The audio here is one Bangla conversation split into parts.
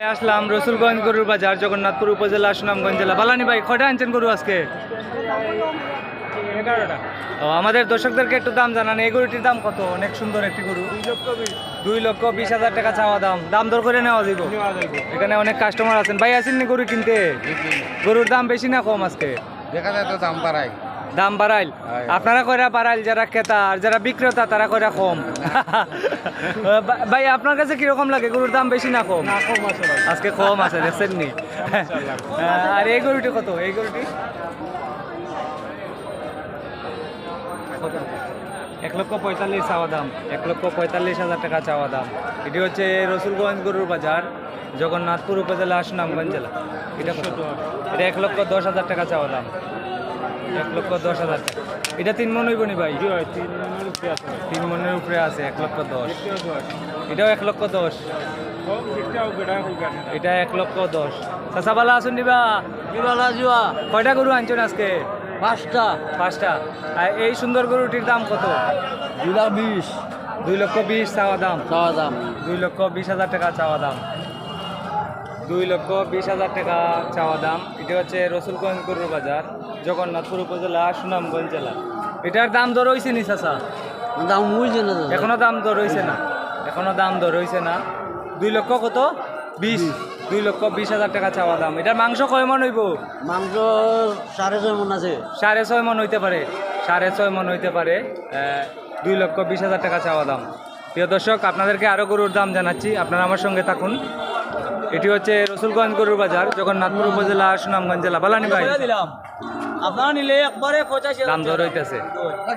আসলাম রসুলগঞ্জ গরুর বাজার জগন্নাথপুর উপজেলা সুনামগঞ্জ জেলা। বালানি ভাই কয়টা আনছেন গরু আজকে? ও আমাদের দর্শকদেরকে একটু দাম জানান। এই গরুটির দাম কত? অনেক সুন্দর একটি গরু। দুই লক্ষ বিশ। হাজার টাকা চাওয়া দাম। দাম দর করে নেওয়া যাইব? এখানে অনেক কাস্টমার আছেন। ভাই আসেননি গরু কিনতে? গরুর দাম বেশি না কম আজকে? দেখা যায় তো দাম বাড়াই দাম বাড়াইল। আপনারা কইরা বাড়াইল যারা ক্রেতা আর যারা বিক্রেতা তারা কয়রা কম। ভাই আপনার কাছে কীরকম লাগে? গরুর দাম বেশি না কম? আজকে কম আছে দেখছেন নি? আর এই গরুটি কত? এই গরুটি? এক লক্ষ পঁয়তাল্লিশ চাওয়া দাম। এক লক্ষ পঁয়তাল্লিশ হাজার টাকা চাওয়া দাম। এটি হচ্ছে রসুলগঞ্জ গরুর বাজার জগন্নাথপুর উপজেলা সুনামগঞ্জ জেলা। এটা কত? এটা এক লক্ষ দশ হাজার টাকা চাওয়া দাম। এক লক্ষ দশ হাজার টাকা। এটা তিন মন হইব নি ভাই? তিন মনের উপরে আছে এক লক্ষ দশ। এটাও এক লক্ষ দশ। এটা এক লক্ষ দশ। চাচা বালা আসুন দিবা? কয়টা গরু আনছেন আজকে? পাঁচটা। পাঁচটা। আর এই সুন্দর গরুটির দাম কত? দুই লাখ বিশ। দুই লক্ষ বিশ চাওয়া দাম। চাওয়া দাম। দুই লক্ষ বিশ হাজার টাকা চাওয়া দাম। দুই লক্ষ বিশ হাজার টাকা চাওয়া দাম। এটা হচ্ছে রসুলগঞ্জ গরুর বাজার। জগন্নাথপুর উপজেলা সুনামগঞ্জ জেলা। এটার দাম দর হয়েছে নি চাচা? দাম বুঝছে না এখনও দাম দর হয়েছে না। এখনও দাম দর হয়েছে না। দুই লক্ষ কত? বিশ। দুই লক্ষ বিশ হাজার টাকা চাওয়া দাম। এটার মাংস কয় মন হইব? মাংস সাড়ে ছয় মন আছে। সাড়ে ছয় মন হইতে পারে। সাড়ে ছয় মন হইতে পারে। দুই লক্ষ বিশ হাজার টাকা চাওয়া দাম। প্রিয় দর্শক আপনাদেরকে আরও গরুর দাম জানাচ্ছি। আপনারা আমার সঙ্গে থাকুন। এটি হচ্ছে রসুলগঞ্জ গরুর বাজার জগন্নাথপুর উপজেলা সুনামগঞ্জ জেলা। বালানি ভাই দিলাম। আপনারা নিলে একবারে পঁচাশি দাম ধর হইতেছে।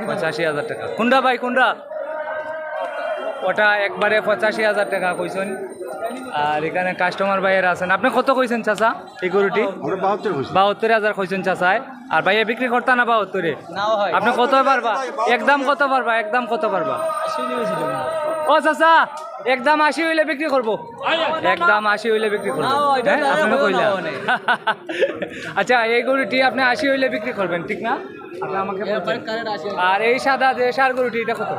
পঁচাশি হাজার টাকা। কুন্ডা ভাই কুন্ডা? ওটা একবারে পঁচাশি হাজার টাকা কইছেন। আর এখানে কাস্টমার ভাইয়ের আছেন। আপনি কত কইছেন চাচা? এই গরুটি বাহাত্তর হাজার কইছেন চাচায় আর ভাইয়া বিক্রি করতা না বাহাত্তরে? আপনি কত পারবা? একদম কত পারবা? একদম কত পারবা? ও চাচা একদম আশি হইলে বিক্রি করব। একদম আশি হইলে বিক্রি করব। হ্যাঁ, আপনি কইলা। আচ্ছা এই গরুটি আপনি আশি হইলে বিক্রি করবেন ঠিক না? আপনি আমাকে আর এই সাদা যে সার গরুটি এটা কত?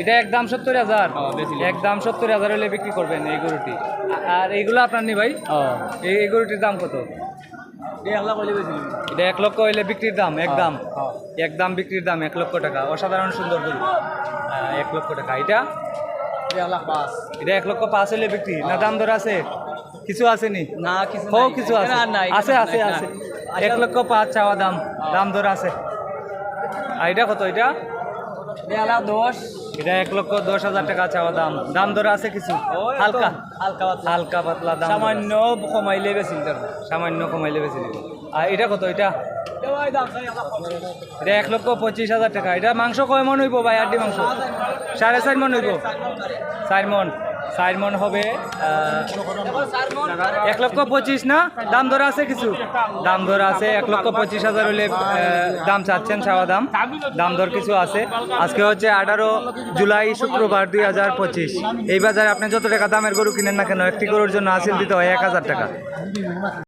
এটা একদম সত্তর হাজার। একদম সত্তর হাজার হলে বিক্রি করবেন এই গরুটি। আর এইগুলো আপনার নি ভাই? এই এই গরুটির দাম কত? এটা এক লক্ষ হইলে বিক্রির দাম একদম একদম বিক্রির দাম এক লক্ষ টাকা। অসাধারণ সুন্দর গরু। এক লক্ষ টাকা। এটা? এটা এক লক্ষ পাঁচ হইলে বিক্রি। না দাম দর আছে? কিছু আছে নি? না কিছু কিছু আছে। আছে আছে আছে। এক লক্ষ পাঁচ চাওয়া দাম। দাম দর আছে। আর এটা কত? এটা? দশ। এটা এক লক্ষ দশ হাজার টাকা চাওয়া দাম। দাম ধরে আছে কিছু? হালকা। হালকা পাতলা। হালকা পাতলা দাম সামান্য কমাইলে বেশি সামান্য কমাইলে বেশি আর এটা কত? এটা? এটা এক লক্ষ পঁচিশ হাজার টাকা। এটা মাংস কয় মন হইব ভাই? আড্ডি মাংস? সাড়ে চার মন হইব? চার মন। চার মন হবে এক লক্ষ পঁচিশ না? দাম ধরে আছে কিছু? দাম ধরে আছে এক লক্ষ পঁচিশ হাজার হলে দাম চাচ্ছেন সাওয়া দাম। দাম দর কিছু আছে। আজকে হচ্ছে আঠারো জুলাই, শুক্রবার দুই হাজার পঁচিশ। এই বাজারে আপনি যত টাকা দামের গরু কিনেন না কেন, একটি গরুর জন্য আসিল দিতে হয় এক হাজার টাকা।